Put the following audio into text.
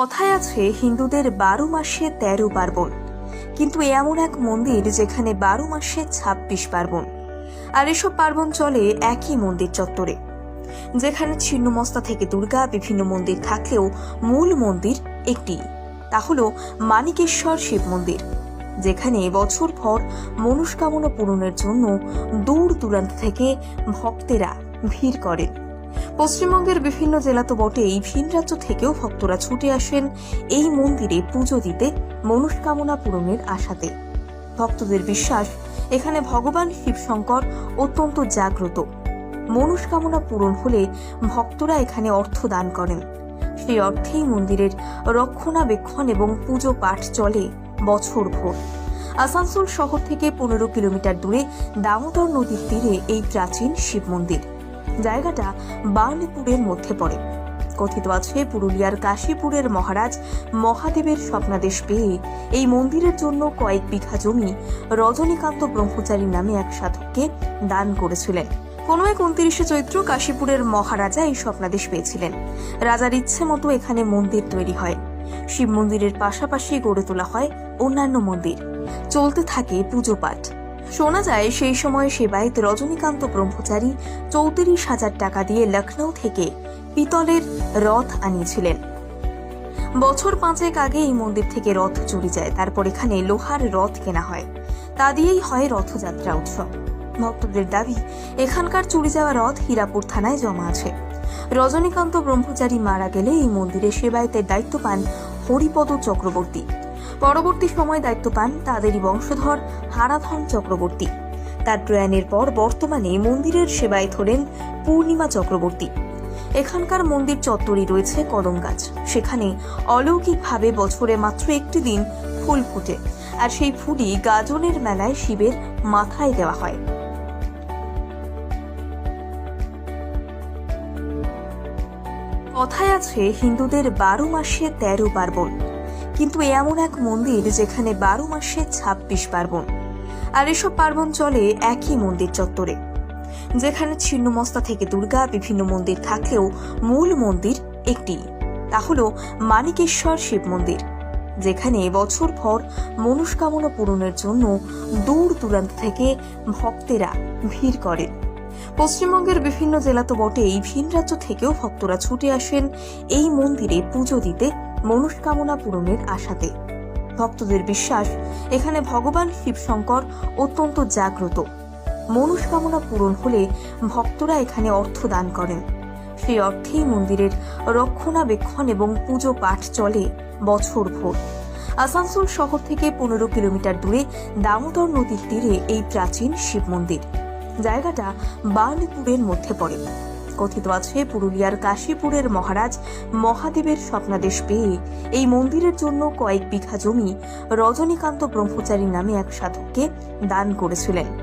কথায় আছে, হিন্দুদের বারো মাসে তেরো পার্বণ। কিন্তু এমন এক মন্দির যেখানে বারো মাসে ছাব্বিশ পার্বণ। আর এসব পার্বণ চলে একই মন্দির চত্বরে। যেখানে ছিন্নমস্তা থেকে দুর্গা বিভিন্ন মন্দির থাকলেও মূল মন্দির একটি। তা হল মানিকেশ্বর শিব মন্দির, যেখানে বছর ভর মনস্কামনা পূরণের জন্য দূর দূরান্ত থেকে ভক্তেরা ভিড় করেন। পশ্চিমবঙ্গের বিভিন্ন জেলা তো বটেই, ভিন রাজ্য থেকেও ভক্তরা ছুটে আসেন এই মন্দিরে পুজো দিতে মনস্কামনা পূরণের আশাতে। ভক্তদের বিশ্বাস, এখানে ভগবান শিবশঙ্কর অত্যন্ত জাগ্রত। মনস্কামনা পূরণ হলে ভক্তরা এখানে অর্থ দান করেন। সেই অর্থেই মন্দিরের রক্ষণাবেক্ষণ এবং পুজো পাঠ চলে বছর ভোর। আসানসোল শহর থেকে পনেরো কিলোমিটার দূরে দামোদর নদীর তীরে এই প্রাচীন শিব মন্দির। জায়গাটা বার্নপুরের মধ্যে পড়ে। কথিত আছে, পুরুলিয়ার কাশীপুরের মহারাজ মহাদেবের স্বপ্নাদেশ পেয়ে এই মন্দিরের জন্য কয়েক বিঘা জমি রজনীকান্ত ব্রহ্মচারী নামে এক সাধককে দান করেছিলেন। কোনো এক উনত্রিশে চৈত্র কাশীপুরের মহারাজা এই স্বপ্নাদেশ পেয়েছিলেন। রাজার ইচ্ছে মতো এখানে মন্দির তৈরি হয়। শিব মন্দিরের পাশাপাশি গড়ে তোলা হয় অন্যান্য মন্দির। চলতে থাকে পুজো পাঠ। শোনা যায় সেই সময় সেবায়ত রজনীকান্ত ব্রহ্মচারী চৌত্রিশ হাজার টাকা দিয়ে লখনৌ থেকে পিতলের রথ আনিয়েছিলেন। বছর পাঁচেক আগে এই মন্দির থেকে রথ চুরি যায়, তারপর এখানে লোহার রথ কেনা হয়। তা দিয়েই হয় রথযাত্রা উৎসব। ভক্তদের দাবি, এখানকার চুরি যাওয়া রথ হীরাপুর থানায় জমা আছে। রজনীকান্ত ব্রহ্মচারী মারা গেলে এই মন্দিরে সেবায়তের দায়িত্ব পান হরিপদ চক্রবর্তী। পরবর্তী সময় দায়িত্ব পান তাদেরই বংশধর হারাধন চক্রবর্তী। তার প্রয়াণের পর বর্তমানে মন্দিরের সেবায় ধরেন পূর্ণিমা চক্রবর্তী। এখানকার মন্দির চত্বরে রয়েছে কদম গাছ। সেখানে অলৌকিকভাবে বছরে মাত্র একটি দিন ফুল ফোটে আর সেই ফুলই গাজনের মেলায় শিবের মাথায় দেওয়া হয়। কথায় আছে হিন্দুদের বারো মাসে তেরো পার্বণ। কিন্তু এমন এক মন্দির যেখানে বারো মাসে ছাব্বিশ পার্বণ। আর এসব পার্বণ চলে একই মন্দির চত্বরে। যেখানে ছিন্নমস্তা থেকে দুর্গা বিভিন্ন মন্দির থাকলেও মূল মন্দির একটি। তা হল মানিকেশ্বর শিব মন্দির, যেখানে বছর ভর মনস্কামনা পূরণের জন্য দূর দূরান্ত থেকে ভক্তেরা ভিড় করেন। পশ্চিমবঙ্গের বিভিন্ন জেলা তো বটেই ভিন রাজ্য থেকেও ভক্তরা ছুটে আসেন এই মন্দিরে পুজো দিতে মনস্কামনা পূরণের আশাতে। ভক্তদের বিশ্বাস, এখানে ভগবান শিবশঙ্কর অত্যন্ত জাগ্রত। মনস্কামনা পূরণ হলে ভক্তরা এখানে অর্থ দান করেন। সেই অর্থেই মন্দিরের রক্ষণাবেক্ষণ এবং পুজো পাঠ চলে বছর ভোর। আসানসোল শহর থেকে পনেরো কিলোমিটার দূরে দামোদর নদীর তীরে এই প্রাচীন শিব মন্দির। জায়গাটা বার্নপুরের মধ্যে পড়ে। কথিত আছে, পুরুলিয়ার কাশীপুরের মহারাজ মহাদেবের স্বপ্নাদেশ পেয়ে এই মন্দিরের জন্য কয়েক বিঘা জমি রজনীকান্ত ব্রহ্মচারী নামে এক সাধককে দান করেছিলেন।